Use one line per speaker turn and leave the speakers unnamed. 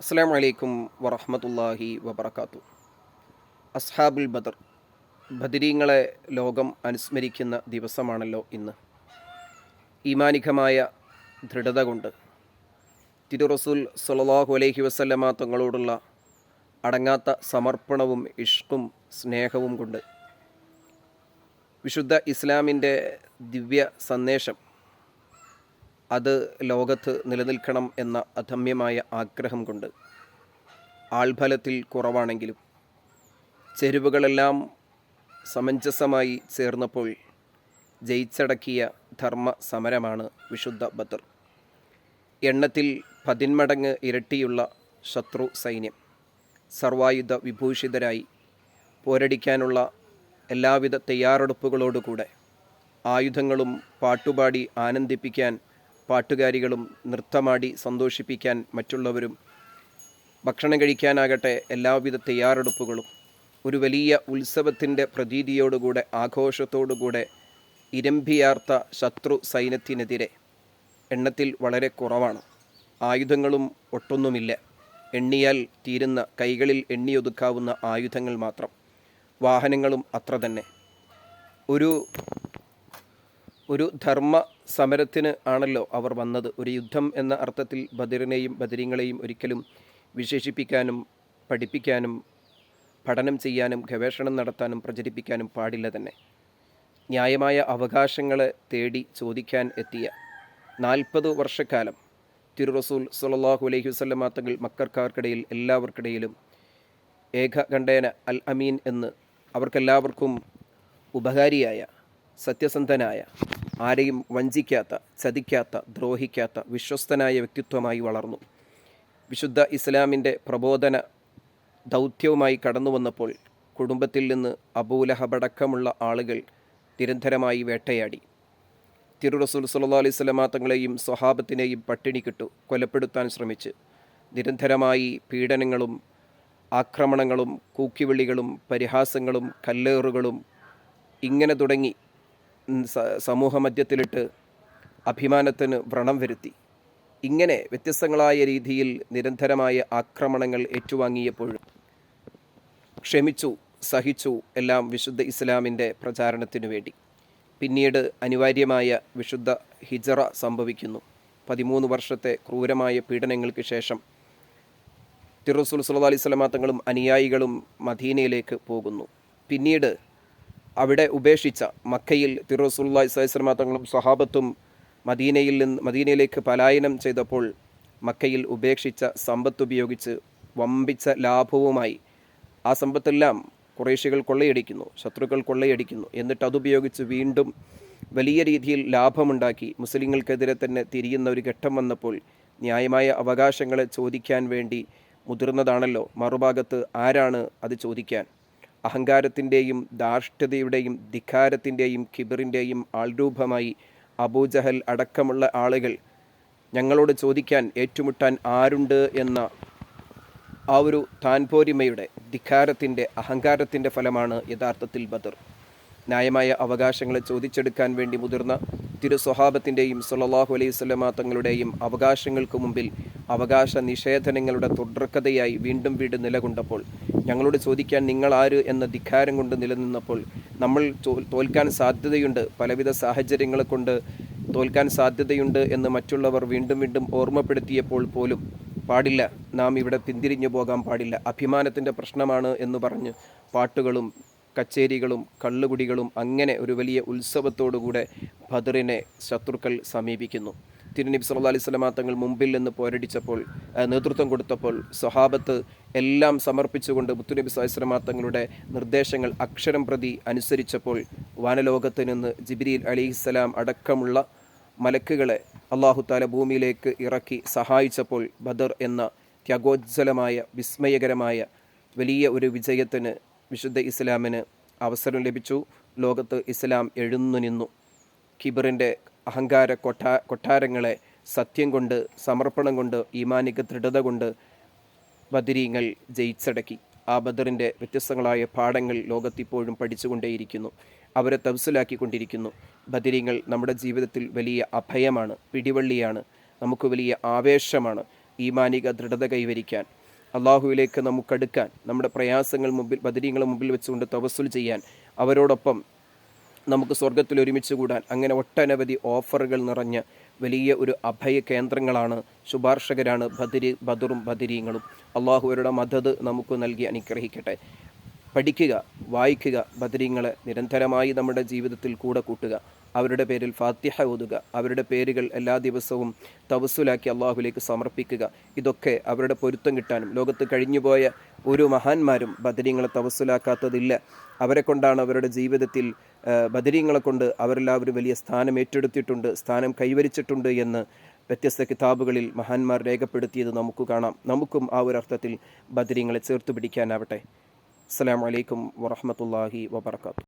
അസ്സാം വലൈക്കും വറഹമത്തല്ലാഹി വബർക്കാത്തു അസ്ഹാബുൽ ബദർ ബദരീങ്ങളെ ലോകം അനുസ്മരിക്കുന്ന ദിവസമാണല്ലോ ഇന്ന്. ഈമാനികമായ ദൃഢത കൊണ്ട് തിരുറസൂൽ റസൂൽ അലൈഹി വസല്ലമ തങ്ങളോടുള്ള അടങ്ങാത്ത സമർപ്പണവും ഇഷ്കും സ്നേഹവും കൊണ്ട് വിശുദ്ധ ഇസ്ലാമിന്റെ ദിവ്യ സന്ദേശം അത് ലോകത്ത് നിലനിൽക്കണം എന്ന അധമ്യമായ ആഗ്രഹം കൊണ്ട്. ആൾഫലത്തിൽ കുറവാണെങ്കിലും ചെരുവുകളെല്ലാം സമഞ്ജസമായി ചേർന്നപ്പോൾ ജയിച്ചടക്കിയ ധർമ്മ സമരമാണ് വിശുദ്ധ ബദർ. എണ്ണത്തിൽ പതിന്മടങ്ങ് ഇരട്ടിയുള്ള ശത്രു സൈന്യം സർവായുധ വിഭൂഷിതരായി പോരടിക്കാനുള്ള എല്ലാവിധ തയ്യാറെടുപ്പുകളോടുകൂടെ ആയുധങ്ങളും പാട്ടുപാടി ആനന്ദിപ്പിക്കാൻ പാട്ടുകാരികളും നൃത്തമാടി സന്തോഷിപ്പിക്കാൻ മറ്റുള്ളവരും ഭക്ഷണം കഴിക്കാനാകട്ടെ എല്ലാവിധ തയ്യാറെടുപ്പുകളും ഒരു വലിയ ഉത്സവത്തിന്റെ പ്രതീതിയോടുകൂടെ ആഘോഷത്തോടുകൂടെ ഇരമ്പിയാർത്ത ശത്രു സൈന്യത്തിനെതിരെ എണ്ണത്തിൽ വളരെ കുറവാണ്. ആയുധങ്ങളും ഒട്ടൊന്നുമില്ല. എണ്ണിയാൽ തീരുന്ന കൈകളിൽ എണ്ണിയൊതുക്കാവുന്ന ആയുധങ്ങൾ മാത്രം വാഹനങ്ങളും അത്ര തന്നെ. ഒരു ഒരു ധർമ്മ സമരത്തിന് ആണല്ലോ അവർ വന്നത്. ഒരു യുദ്ധം എന്ന അർത്ഥത്തിൽ ബദിറിനെയും ബദിരിങ്ങളെയും ഒരിക്കലും വിശേഷിപ്പിക്കാനും പഠിപ്പിക്കാനും പഠനം ചെയ്യാനും ഗവേഷണം നടത്താനും പ്രചരിപ്പിക്കാനും പാടില്ല തന്നെ. ന്യായമായ അവകാശങ്ങളെ തേടി ചോദിക്കാൻ എത്തിയ നാൽപ്പത് വർഷക്കാലം തിരുറസൂൽ റസൂൽ സല്ലല്ലാഹു അലൈഹി വസല്ലമ തങ്ങൾ മക്കർക്കാർക്കിടയിൽ എല്ലാവർക്കിടയിലും ഏകകണ്ഠേന അൽ അമീൻ എന്ന് അവർക്കെല്ലാവർക്കും ഉപകാരിയായ സത്യസന്ധനായ ആരെയും വഞ്ചിക്കാത്ത ചതിക്കാത്ത ദ്രോഹിക്കാത്ത വിശ്വസ്തനായ വ്യക്തിത്വമായി വളർന്നു. വിശുദ്ധ ഇസ്ലാമിന്റെ പ്രബോധന ദൗത്യവുമായി കടന്നു വന്നപ്പോൾ കുടുംബത്തിൽ നിന്ന് അബൂലഹബടക്കമുള്ള ആളുകൾ നിരന്തരമായി വേട്ടയാടി. തിരു റസൂൽ സുല്ലാ അലൈഹി സ്വലമാ തങ്ങളെയും സ്വഹാബത്തിനെയും പട്ടിണി കിട്ടു കൊലപ്പെടുത്താൻ ശ്രമിച്ച്. നിരന്തരമായി പീഡനങ്ങളും ആക്രമണങ്ങളും കൂക്കിവിളികളും പരിഹാസങ്ങളും കല്ലേറുകളും ഇങ്ങനെ തുടങ്ങി സമൂഹ മധ്യത്തിലിട്ട് അഭിമാനത്തിന് വ്രണം വരുത്തി. ഇങ്ങനെ വ്യത്യസ്തങ്ങളായ രീതിയിൽ നിരന്തരമായ ആക്രമണങ്ങൾ ഏറ്റുവാങ്ങിയപ്പോഴും ക്ഷമിച്ചു സഹിച്ചു എല്ലാം വിശുദ്ധ ഇസ്ലാമിന്റെ പ്രചാരണത്തിനു വേണ്ടി. പിന്നീട് അനിവാര്യമായ വിശുദ്ധ ഹിജറ സംഭവിക്കുന്നു. പതിമൂന്ന് വർഷത്തെ ക്രൂരമായ പീഡനങ്ങൾക്ക് ശേഷം തിറുസുൽ സുല്ലാ അലൈഹി തങ്ങളും അനുയായികളും മദീനയിലേക്ക് പോകുന്നു. പിന്നീട് അവിടെ ഉപേക്ഷിച്ച മക്കയിൽ തിറുസുല്ലാ സ്വലമാ തങ്ങളും സ്വഹാബത്തും മദീനയിൽ നിന്ന് മദീനയിലേക്ക് പലായനം ചെയ്തപ്പോൾ മക്കയിൽ ഉപേക്ഷിച്ച സമ്പത്ത് ഉപയോഗിച്ച് വമ്പിച്ച ലാഭവുമായി ആ സമ്പത്തെല്ലാം കുറേശികൾ കൊള്ളയടിക്കുന്നു ശത്രുക്കൾ കൊള്ളയടിക്കുന്നു. എന്നിട്ട് അതുപയോഗിച്ച് വീണ്ടും വലിയ രീതിയിൽ ലാഭമുണ്ടാക്കി മുസ്ലിങ്ങൾക്കെതിരെ തന്നെ തിരിയുന്ന ഒരു ഘട്ടം വന്നപ്പോൾ ന്യായമായ അവകാശങ്ങളെ ചോദിക്കാൻ വേണ്ടി മുതിർന്നതാണല്ലോ. മറുഭാഗത്ത് ആരാണ് അത് ചോദിക്കാൻ? അഹങ്കാരത്തിന്റെയും ധാർഷ്ട്യതയുടെയും ധിഖാരത്തിന്റെയും കിബറിന്റെയും ആൾരൂപമായി അബൂജഹൽ അടക്കമുള്ള ആളുകൾ ഞങ്ങളോട് ചോദിക്കാൻ ഏറ്റുമുട്ടാൻ ആരുണ്ട് എന്ന ആ ഒരു താൻപോരിമയുടെ ധിഖാരത്തിന്റെ അഹങ്കാരത്തിന്റെ ഫലമാണ് യഥാർത്ഥത്തിൽ ബദർ. ന്യായമായ അവകാശങ്ങളെ ചോദിച്ചെടുക്കാൻ വേണ്ടി മുതിർന്ന തിരുസ്വഹാബത്തിന്റെയും സല്ലാഹു അലൈഹി സ്വലമ തങ്ങളുടെയും അവകാശങ്ങൾക്ക് മുമ്പിൽ അവകാശ നിഷേധനങ്ങളുടെ തുടർക്കഥയായി വീണ്ടും വീണ്ടും നിലകൊണ്ടപ്പോൾ ഞങ്ങളോട് ചോദിക്കാൻ നിങ്ങൾ ആര് എന്ന ധിക്കാരം കൊണ്ട് നിലനിന്നപ്പോൾ നമ്മൾ തോൽക്കാൻ സാധ്യതയുണ്ട്. പലവിധ സാഹചര്യങ്ങളെ കൊണ്ട് തോൽക്കാൻ സാധ്യതയുണ്ട് എന്ന് മറ്റുള്ളവർ വീണ്ടും വീണ്ടും ഓർമ്മപ്പെടുത്തിയപ്പോൾ പോലും പാടില്ല. നാം ഇവിടെ പിന്തിരിഞ്ഞു പോകാൻ പാടില്ല. അഭിമാനത്തിന്റെ പ്രശ്നമാണ് എന്ന് പറഞ്ഞ് പാട്ടുകളും കച്ചേരികളും കള്ളുകുടികളും അങ്ങനെ ഒരു വലിയ ഉത്സവത്തോടുകൂടെ ബദറിനെ ശത്രുക്കൾ സമീപിക്കുന്നു. തിരുനബി സല്ലാ അലൈഹി സ്വലമാ തങ്ങൾ മുമ്പിൽ നിന്ന് പോരടിച്ചപ്പോൾ നേതൃത്വം കൊടുത്തപ്പോൾ സ്വഹാബത്ത് എല്ലാം സമർപ്പിച്ചുകൊണ്ട് മുത്തുനബി സ്വലമാ തങ്ങളുടെ നിർദ്ദേശങ്ങൾ അക്ഷരം പ്രതി അനുസരിച്ചപ്പോൾ വാനലോകത്ത് നിന്ന് ജിബിരിൽ അലിഹിസ്സലാം അടക്കമുള്ള മലക്കുകളെ അള്ളാഹു താല ഭൂമിയിലേക്ക് ഇറക്കി സഹായിച്ചപ്പോൾ ബദർ എന്ന ത്യാഗോജ്വലമായ വിസ്മയകരമായ വലിയ ഒരു വിജയത്തിന് വിശുദ്ധ ഇസ്ലാമിന് അവസരം ലഭിച്ചു. ലോകത്ത് ഇസ്ലാം എഴുന്നു നിന്നു. കിബറിന്റെ അഹങ്കാര കൊട്ടാ കൊട്ടാരങ്ങളെ സത്യം കൊണ്ട് സമർപ്പണം കൊണ്ട് ഈമാനിക ദൃഢത കൊണ്ട് ബദരീങ്ങൾ ജയിച്ചടക്കി. ആ ബദറിന്റെ വ്യത്യസ്തങ്ങളായ പാഠങ്ങൾ ലോകത്തിപ്പോഴും പഠിച്ചുകൊണ്ടേയിരിക്കുന്നു. അവരെ തവസിലാക്കിക്കൊണ്ടിരിക്കുന്നു ബദരീങ്ങൾ നമ്മുടെ ജീവിതത്തിൽ വലിയ അഭയമാണ് പിടിവള്ളിയാണ് നമുക്ക് വലിയ ആവേശമാണ് ഈമാനിക ദൃഢത കൈവരിക്കാൻ. അള്ളാഹുവിലേക്ക് നമുക്കടുക്കാൻ നമ്മുടെ പ്രയാസങ്ങൾ മുമ്പിൽ ബദരീങ്ങളെ മുമ്പിൽ വെച്ചുകൊണ്ട് തവസ്സുൽ ചെയ്യാൻ അവരോടൊപ്പം നമുക്ക് സ്വർഗത്തിൽ ഒരുമിച്ച് കൂടാൻ അങ്ങനെ ഒട്ടനവധി ഓഫറുകൾ നിറഞ്ഞ വലിയ ഒരു അഭയ കേന്ദ്രങ്ങളാണ് ശുപാർശകരാണ് ബദിരി ബദറും ബദിരീങ്ങളും. അള്ളാഹുവരുടെ മദത് നമുക്ക് നൽകി അനുഗ്രഹിക്കട്ടെ. പഠിക്കുക വായിക്കുക ബദരീങ്ങളെ നിരന്തരമായി നമ്മുടെ ജീവിതത്തിൽ കൂടെ കൂട്ടുക. അവരുടെ പേരിൽ ഫാത്തിഹ ഓതുക അവരുടെ പേരുകൾ എല്ലാ ദിവസവും തവസുലാക്കി അള്ളാഹുലേക്ക് സമർപ്പിക്കുക. ഇതൊക്കെ അവരുടെ പൊരുത്തം കിട്ടാനും ലോകത്ത് കഴിഞ്ഞുപോയ ഒരു മഹാന്മാരും ബദരീങ്ങളെ തവസുലാക്കാത്തതില്ല അവരെ കൊണ്ടാണ് അവരുടെ ജീവിതത്തിൽ ബദരീങ്ങളെ കൊണ്ട് അവരെല്ലാവരും വലിയ സ്ഥാനം ഏറ്റെടുത്തിട്ടുണ്ട് സ്ഥാനം കൈവരിച്ചിട്ടുണ്ട് എന്ന് വ്യത്യസ്ത കിതാബുകളിൽ മഹാന്മാർ രേഖപ്പെടുത്തിയത് നമുക്ക് കാണാം. നമുക്കും ആ ഒരു അർത്ഥത്തിൽ ബദരീങ്ങളെ ചേർത്ത് പിടിക്കാനാവട്ടെ. അസ്സാം വലൈക്കും വറഹ്മത്തുള്ളാഹി വബർക്കാത്തു